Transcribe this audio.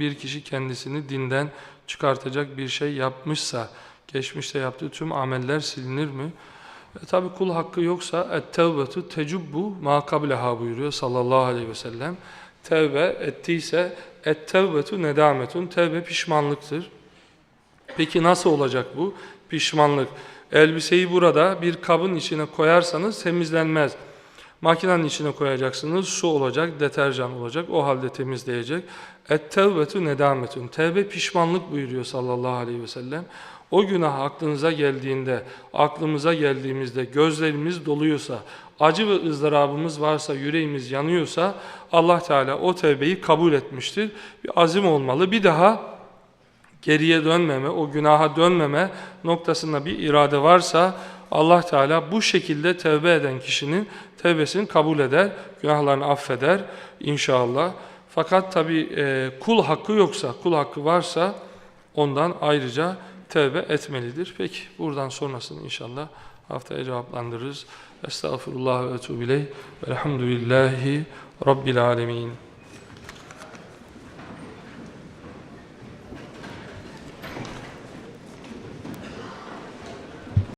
bir kişi kendisini dinden çıkartacak bir şey yapmışsa, geçmişte yaptığı tüm ameller silinir mi? E, tabi kul hakkı yoksa et-tevbetu tecubbu ma kableha buyuruyor sallallahu aleyhi ve sellem. Tevbe ettiyse et-tevbetu nedametun. Tevbe pişmanlıktır. Peki nasıl olacak bu? Pişmanlık. Elbiseyi burada bir kabın içine koyarsanız temizlenmez. Makinenin içine koyacaksınız, su olacak, deterjan olacak, o halde temizleyecek. Et-tevbetu nedametun. Tevbe pişmanlık buyuruyor sallallahu aleyhi ve sellem. O günah aklınıza geldiğinde, aklımıza geldiğimizde gözlerimiz doluyorsa, acı ve ızdırabımız varsa, yüreğimiz yanıyorsa Allah Teala o tevbeyi kabul etmiştir. Bir azim olmalı. Bir daha geriye dönmeme, o günaha dönmeme noktasında bir irade varsa Allah Teala bu şekilde tevbe eden kişinin tevbesini kabul eder, günahlarını affeder inşallah. Fakat tabi e, kul hakkı yoksa, kul hakkı varsa ondan ayrıca tevbe etmelidir. Peki buradan sonrasını inşallah haftaya cevaplandırırız. Estağfurullah ve etûbü ileyh. Velhamdülillahi Rabbil alemin.